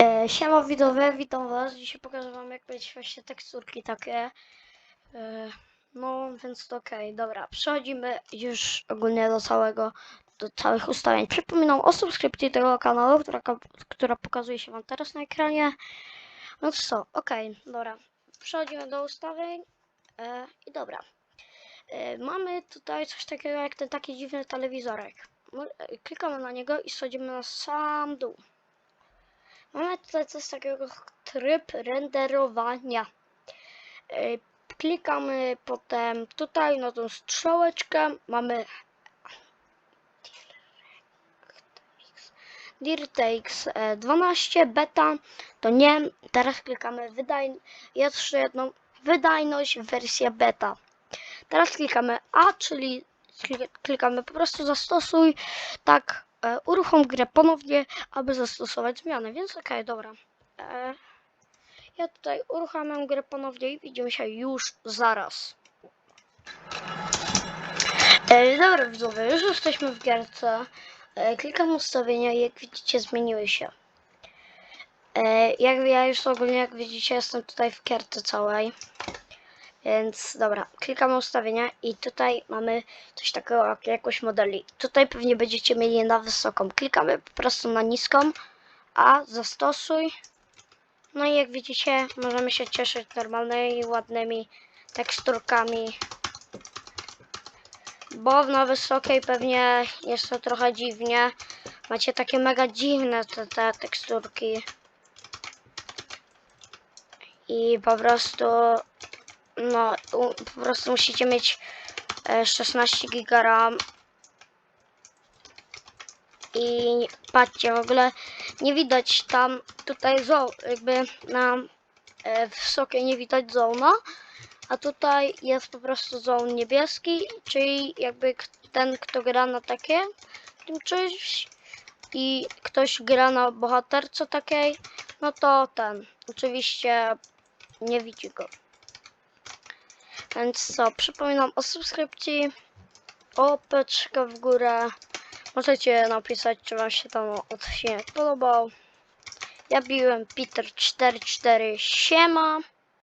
E, siema widzowie, witam was. Dzisiaj pokażę wam jak być właśnie teksturki takie. E, no więc to okej, dobra. Przechodzimy już ogólnie do całego, do całych ustawień. Przypominam o subskrypcji tego kanału, która, która pokazuje się wam teraz na ekranie. No co, okej, dobra. Przechodzimy do ustawień e, i dobra. E, mamy tutaj coś takiego jak ten taki dziwny telewizorek. E, Klikamy na niego i schodzimy na sam dół. Mamy tutaj coś takiego tryb renderowania. E, Klikamy potem tutaj na tą strzałeczkę. Mamy DirectX e, 12 beta. To nie. Teraz klikamy wydaj... jeszcze jedną wydajność wersja beta. Teraz klikamy A, czyli kli- klikamy po prostu zastosuj. Tak, e, uruchom grę ponownie, aby zastosować zmiany. Więc okej, dobra. E, ja tutaj uruchamiam grę ponownie i widzimy się już zaraz. E, dobra widzowie, już jesteśmy w gierce. E, klikam ustawienia i jak widzicie zmieniły się. E, jak ja już ogólnie jak widzicie jestem tutaj w gierce całej. Więc dobra, klikamy ustawienia i tutaj mamy coś takiego jak jakość modeli. Tutaj pewnie będziecie mieli na wysoką. Klikamy po prostu na niską, a zastosuj. No i jak widzicie, możemy się cieszyć normalnymi, ładnymi teksturkami. Bo na wysokiej pewnie jest to trochę dziwnie. Macie takie mega dziwne te, te teksturki. I po prostu no, po prostu musicie mieć e, 16 giga RAM. I patrzcie, w ogóle nie widać tam tutaj zo, jakby na e, nie widać zona, a tutaj jest po prostu zone niebieski, czyli jakby ten, kto gra na takie tym czymś i ktoś gra na bohaterce takiej, no to ten, oczywiście nie widzi go. Więc co, przypominam o subskrypcji, o peczkę w górę. Możecie napisać, czy wam się tam odcinek podobał. Ja biłem Peter 44 siema.